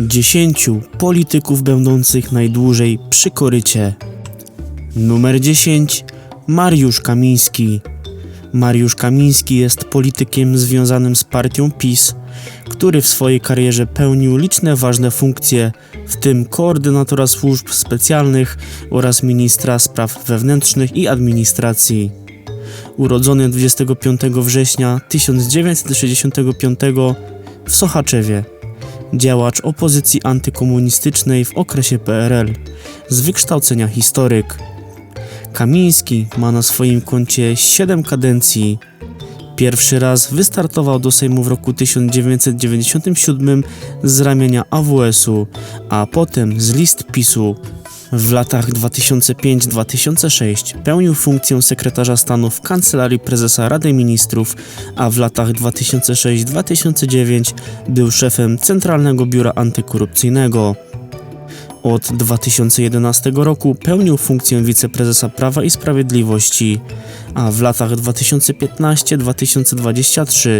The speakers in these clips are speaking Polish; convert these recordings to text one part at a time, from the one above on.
10 polityków będących najdłużej przy korycie. Numer 10 Mariusz Kamiński. Mariusz Kamiński jest politykiem związanym z partią PiS, który w swojej karierze pełnił liczne ważne funkcje, w tym koordynatora służb specjalnych oraz ministra spraw wewnętrznych i administracji. Urodzony 25 września 1965 w Sochaczewie. Działacz opozycji antykomunistycznej w okresie PRL, z wykształcenia historyk. Kamiński ma na swoim koncie 7 kadencji. Pierwszy raz wystartował do Sejmu w roku 1997 z ramienia AWS-u, a potem z list PiSu. W latach 2005-2006 pełnił funkcję sekretarza stanu w Kancelarii Prezesa Rady Ministrów, a w latach 2006-2009 był szefem Centralnego Biura Antykorupcyjnego. Od 2011 roku pełnił funkcję wiceprezesa Prawa i Sprawiedliwości, a w latach 2015-2023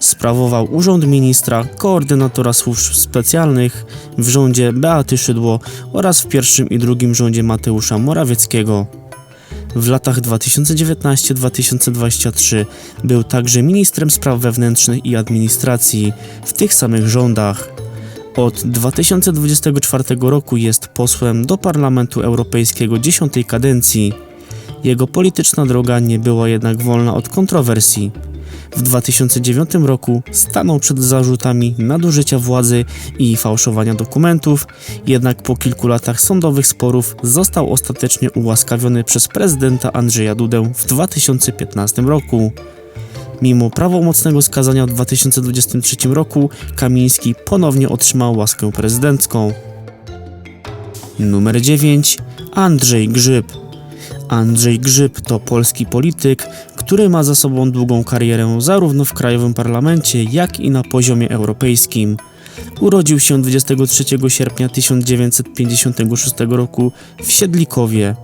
sprawował urząd ministra koordynatora służb specjalnych w rządzie Beaty Szydło oraz w pierwszym i drugim rządzie Mateusza Morawieckiego. W latach 2019-2023 był także ministrem spraw wewnętrznych i administracji w tych samych rządach. Od 2024 roku jest posłem do Parlamentu Europejskiego dziesiątej kadencji. Jego polityczna droga nie była jednak wolna od kontrowersji. W 2009 roku stanął przed zarzutami nadużycia władzy i fałszowania dokumentów, jednak po kilku latach sądowych sporów został ostatecznie ułaskawiony przez prezydenta Andrzeja Dudę w 2015 roku. Mimo prawomocnego skazania w 2023 roku, Kamiński ponownie otrzymał łaskę prezydencką. Numer 9. Andrzej Grzyb. Andrzej Grzyb to polski polityk, który ma za sobą długą karierę zarówno w krajowym parlamencie, jak i na poziomie europejskim. Urodził się 23 sierpnia 1956 roku w Siedlikowie.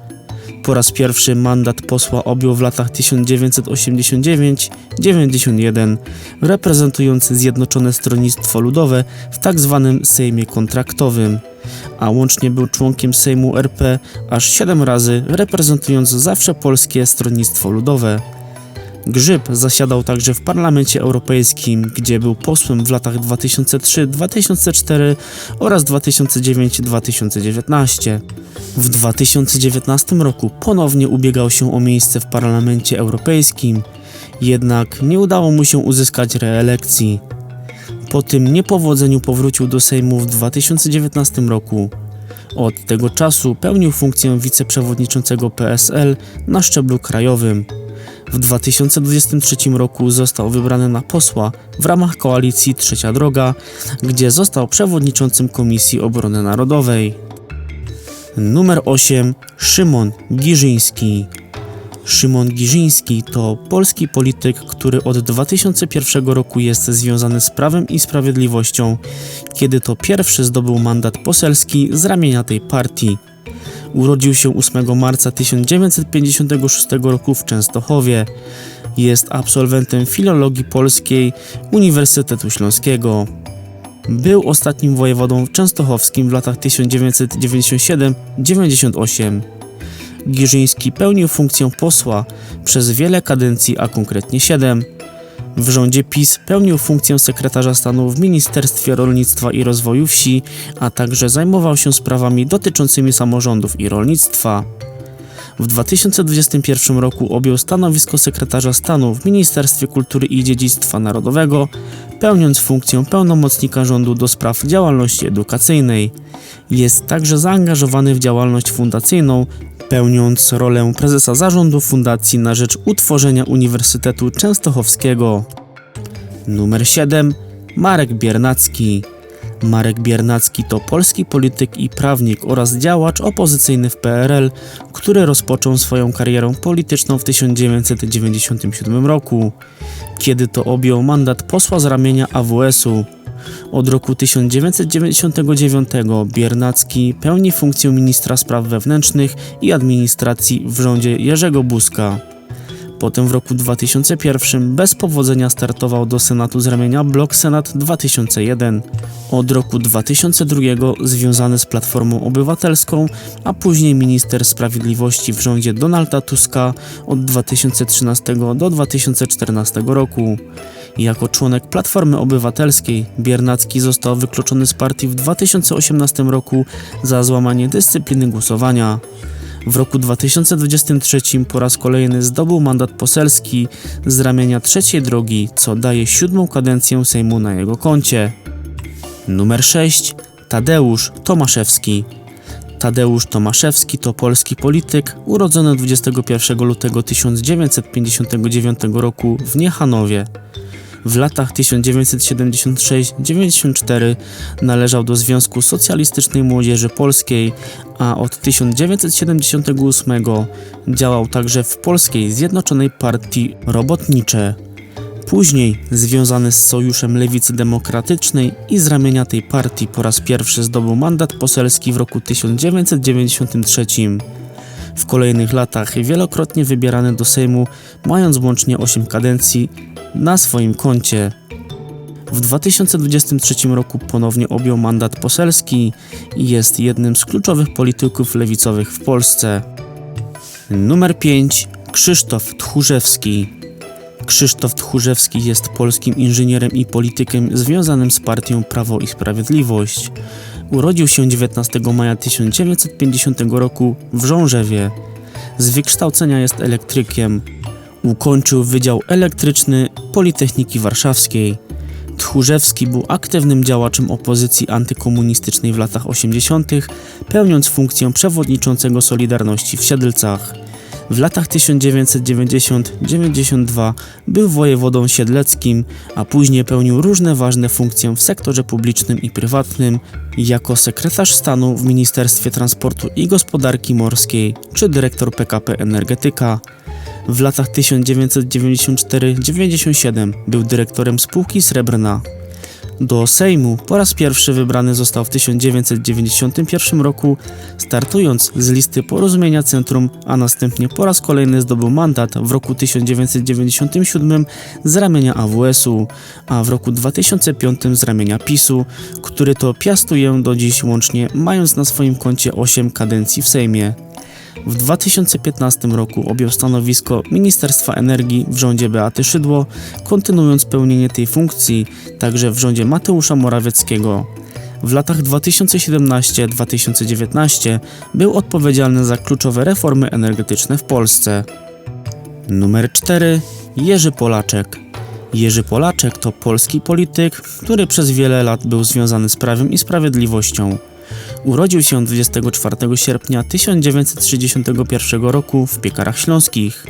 Po raz pierwszy mandat posła objął w latach 1989-91, reprezentując Zjednoczone Stronnictwo Ludowe w tzw. Sejmie Kontraktowym, a łącznie był członkiem Sejmu RP aż 7 razy, reprezentując zawsze Polskie Stronnictwo Ludowe. Grzyb zasiadał także w Parlamencie Europejskim, gdzie był posłem w latach 2003-2004 oraz 2009-2019. W 2019 roku ponownie ubiegał się o miejsce w Parlamencie Europejskim, jednak nie udało mu się uzyskać reelekcji. Po tym niepowodzeniu powrócił do Sejmu w 2019 roku. Od tego czasu pełnił funkcję wiceprzewodniczącego PSL na szczeblu krajowym. W 2023 roku został wybrany na posła w ramach koalicji Trzecia Droga, gdzie został przewodniczącym Komisji Obrony Narodowej. Numer 8 Szymon Giżyński. Szymon Giżyński to polski polityk, który od 2001 roku jest związany z prawem i sprawiedliwością, kiedy to pierwszy zdobył mandat poselski z ramienia tej partii. Urodził się 8 marca 1956 roku w Częstochowie. Jest absolwentem filologii polskiej Uniwersytetu Śląskiego. Był ostatnim wojewodą częstochowskim w latach 1997-98. Giżyński pełnił funkcję posła przez wiele kadencji, a konkretnie 7. W rządzie PiS pełnił funkcję sekretarza stanu w Ministerstwie Rolnictwa i Rozwoju Wsi, a także zajmował się sprawami dotyczącymi samorządów i rolnictwa. W 2021 roku objął stanowisko sekretarza stanu w Ministerstwie Kultury i Dziedzictwa Narodowego, pełniąc funkcję pełnomocnika rządu do spraw działalności edukacyjnej. Jest także zaangażowany w działalność fundacyjną, pełniąc rolę prezesa zarządu Fundacji na rzecz utworzenia Uniwersytetu Częstochowskiego. Numer 7. Marek Biernacki. Marek Biernacki to polski polityk i prawnik oraz działacz opozycyjny w PRL, który rozpoczął swoją karierę polityczną w 1997 roku, kiedy to objął mandat posła z ramienia AWS-u. Od roku 1999 Biernacki pełni funkcję ministra spraw wewnętrznych i administracji w rządzie Jerzego Buzka. Potem w roku 2001 bez powodzenia startował do Senatu z ramienia Blok Senat 2001. Od roku 2002 związany z Platformą Obywatelską, a później minister sprawiedliwości w rządzie Donalda Tuska od 2013 do 2014 roku. Jako członek Platformy Obywatelskiej Biernacki został wykluczony z partii w 2018 roku za złamanie dyscypliny głosowania. W roku 2023 po raz kolejny zdobył mandat poselski z ramienia trzeciej drogi, co daje siódmą kadencję Sejmu na jego koncie. Numer 6. Tadeusz Tomaszewski. Tadeusz Tomaszewski to polski polityk urodzony 21 lutego 1959 roku w Niechanowie. W latach 1976-94 należał do Związku Socjalistycznej Młodzieży Polskiej, a od 1978 działał także w Polskiej Zjednoczonej Partii Robotnicze. Później, związany z Sojuszem Lewicy Demokratycznej i z ramienia tej partii po raz pierwszy zdobył mandat poselski w roku 1993. W kolejnych latach wielokrotnie wybierany do Sejmu, mając łącznie 8 kadencji na swoim koncie. W 2023 roku ponownie objął mandat poselski i jest jednym z kluczowych polityków lewicowych w Polsce. Numer 5. Krzysztof Tchórzewski. Krzysztof Tchórzewski jest polskim inżynierem i politykiem związanym z partią Prawo i Sprawiedliwość. Urodził się 19 maja 1950 roku w Żążewie. Z wykształcenia jest elektrykiem. Ukończył Wydział Elektryczny Politechniki Warszawskiej. Tchórzewski był aktywnym działaczem opozycji antykomunistycznej w latach 80., pełniąc funkcję przewodniczącego Solidarności w Siedlcach. W latach 1990-92 był wojewodą siedleckim, a później pełnił różne ważne funkcje w sektorze publicznym i prywatnym, jako sekretarz stanu w Ministerstwie Transportu i Gospodarki Morskiej czy dyrektor PKP Energetyka. W latach 1994-97 był dyrektorem spółki Srebrna. Do Sejmu po raz pierwszy wybrany został w 1991 roku, startując z listy Porozumienia Centrum, a następnie po raz kolejny zdobył mandat w roku 1997 z ramienia AWS-u, a w roku 2005 z ramienia PiSu, który to piastuje do dziś łącznie, mając na swoim koncie 8 kadencji w Sejmie. W 2015 roku objął stanowisko Ministerstwa Energii w rządzie Beaty Szydło, kontynuując pełnienie tej funkcji także w rządzie Mateusza Morawieckiego. W latach 2017-2019 był odpowiedzialny za kluczowe reformy energetyczne w Polsce. Numer 4. Jerzy Polaczek. Jerzy Polaczek to polski polityk, który przez wiele lat był związany z prawem i sprawiedliwością. Urodził się 24 sierpnia 1961 roku w Piekarach Śląskich.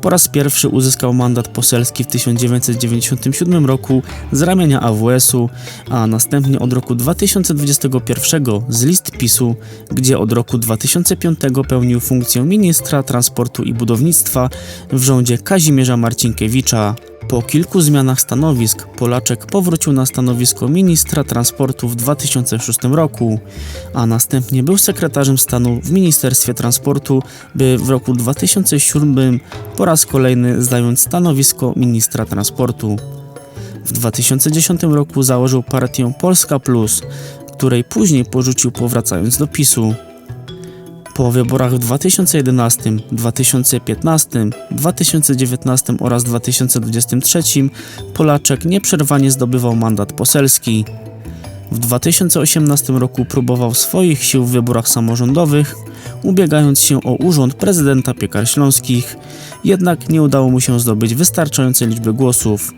Po raz pierwszy uzyskał mandat poselski w 1997 roku z ramienia AWS-u, a następnie od roku 2021 z list PiSu, gdzie od roku 2005 pełnił funkcję ministra transportu i budownictwa w rządzie Kazimierza Marcinkiewicza. Po kilku zmianach stanowisk Polaczek powrócił na stanowisko ministra transportu w 2006 roku, a następnie był sekretarzem stanu w Ministerstwie Transportu, by w roku 2007 po raz kolejny zająć stanowisko ministra transportu. W 2010 roku założył partię Polska Plus, której później porzucił powracając do PiSu. Po wyborach w 2011, 2015, 2019 oraz 2023 Polaczek nieprzerwanie zdobywał mandat poselski. W 2018 roku próbował swoich sił w wyborach samorządowych, ubiegając się o urząd prezydenta Piekar Śląskich, jednak nie udało mu się zdobyć wystarczającej liczby głosów.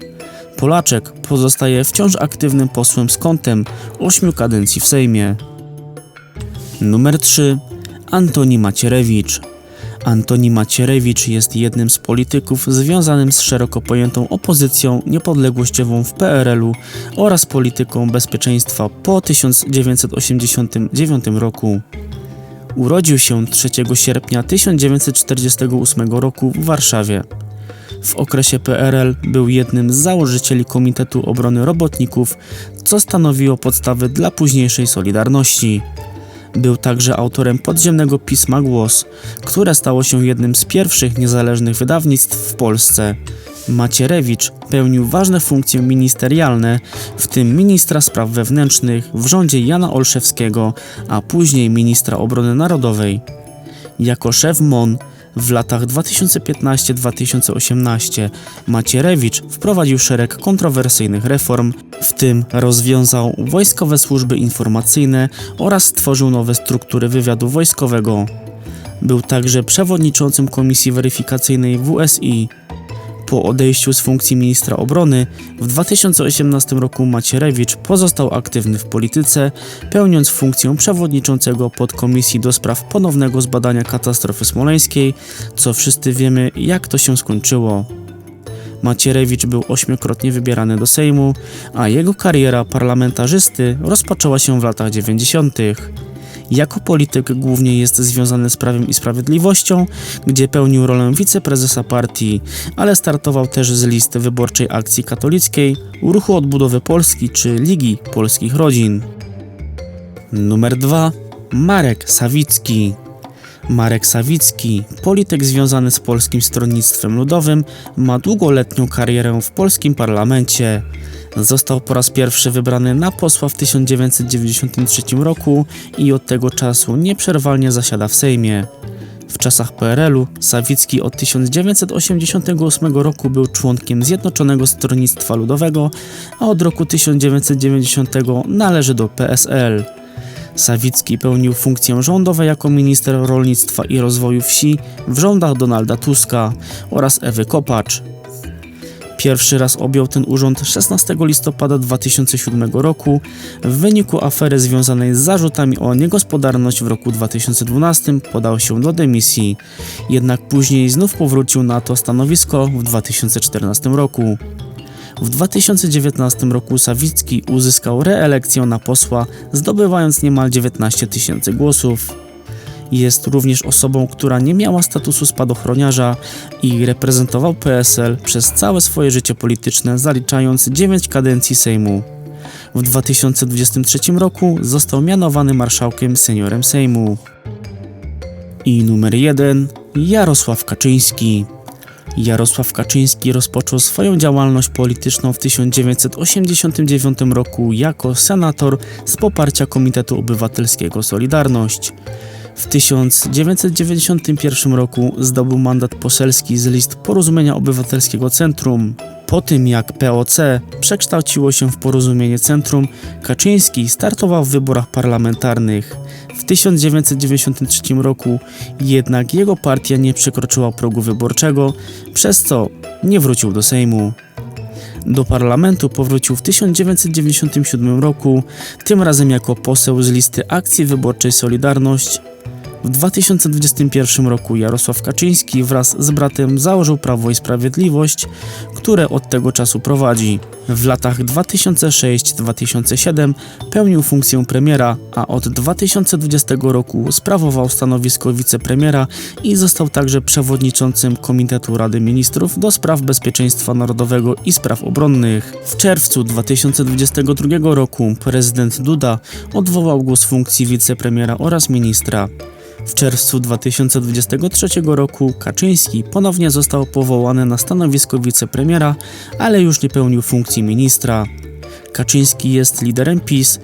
Polaczek pozostaje wciąż aktywnym posłem z kątem ośmiu kadencji w Sejmie. Numer 3. Antoni Macierewicz. Antoni Macierewicz jest jednym z polityków związanym z szeroko pojętą opozycją niepodległościową w PRL-u oraz polityką bezpieczeństwa po 1989 roku. Urodził się 3 sierpnia 1948 roku w Warszawie. W okresie PRL był jednym z założycieli Komitetu Obrony Robotników, co stanowiło podstawy dla późniejszej Solidarności. Był także autorem podziemnego pisma Głos, które stało się jednym z pierwszych niezależnych wydawnictw w Polsce. Macierewicz pełnił ważne funkcje ministerialne, w tym ministra spraw wewnętrznych w rządzie Jana Olszewskiego, a później ministra obrony narodowej. Jako szef MON w latach 2015-2018 Macierewicz wprowadził szereg kontrowersyjnych reform, w tym rozwiązał wojskowe służby informacyjne oraz stworzył nowe struktury wywiadu wojskowego. Był także przewodniczącym Komisji Weryfikacyjnej WSI. Po odejściu z funkcji ministra obrony w 2018 roku Macierewicz pozostał aktywny w polityce, pełniąc funkcję przewodniczącego podkomisji do spraw ponownego zbadania katastrofy smoleńskiej, co wszyscy wiemy, jak to się skończyło. Macierewicz był ośmiokrotnie wybierany do Sejmu, a jego kariera parlamentarzysty rozpoczęła się w latach 90. Jako polityk głównie jest związany z Prawem i Sprawiedliwością, gdzie pełnił rolę wiceprezesa partii, ale startował też z listy wyborczej Akcji Katolickiej, Ruchu Odbudowy Polski czy Ligi Polskich Rodzin. Numer 2. Marek Sawicki. Marek Sawicki, polityk związany z Polskim Stronnictwem Ludowym, ma długoletnią karierę w polskim parlamencie. Został po raz pierwszy wybrany na posła w 1993 roku i od tego czasu nieprzerwalnie zasiada w Sejmie. W czasach PRL-u Sawicki od 1988 roku był członkiem Zjednoczonego Stronnictwa Ludowego, a od roku 1990 należy do PSL. Sawicki pełnił funkcję rządową jako minister rolnictwa i rozwoju wsi w rządach Donalda Tuska oraz Ewy Kopacz. Pierwszy raz objął ten urząd 16 listopada 2007 roku w wyniku afery związanej z zarzutami o niegospodarność w roku 2012 podał się do dymisji, jednak później znów powrócił na to stanowisko w 2014 roku. W 2019 roku Sawicki uzyskał reelekcję na posła, zdobywając niemal 19 tysięcy głosów. Jest również osobą, która nie miała statusu spadochroniarza i reprezentował PSL przez całe swoje życie polityczne, zaliczając 9 kadencji Sejmu. W 2023 roku został mianowany marszałkiem seniorem Sejmu. I numer 1 Jarosław Kaczyński. Jarosław Kaczyński rozpoczął swoją działalność polityczną w 1989 roku jako senator z poparcia Komitetu Obywatelskiego Solidarność. W 1991 roku zdobył mandat poselski z list Porozumienia Obywatelskiego Centrum. Po tym jak POC przekształciło się w Porozumienie Centrum, Kaczyński startował w wyborach parlamentarnych. W 1993 roku jednak jego partia nie przekroczyła progu wyborczego, przez co nie wrócił do Sejmu. Do parlamentu powrócił w 1997 roku, tym razem jako poseł z listy Akcji Wyborczej Solidarność. W 2021 roku Jarosław Kaczyński wraz z bratem założył Prawo i Sprawiedliwość, które od tego czasu prowadzi. W latach 2006-2007 pełnił funkcję premiera, a od 2020 roku sprawował stanowisko wicepremiera i został także przewodniczącym Komitetu Rady Ministrów do spraw bezpieczeństwa narodowego i spraw obronnych. W czerwcu 2022 roku prezydent Duda odwołał go z funkcji wicepremiera oraz ministra. W czerwcu 2023 roku Kaczyński ponownie został powołany na stanowisko wicepremiera, ale już nie pełnił funkcji ministra. Kaczyński jest liderem PiS,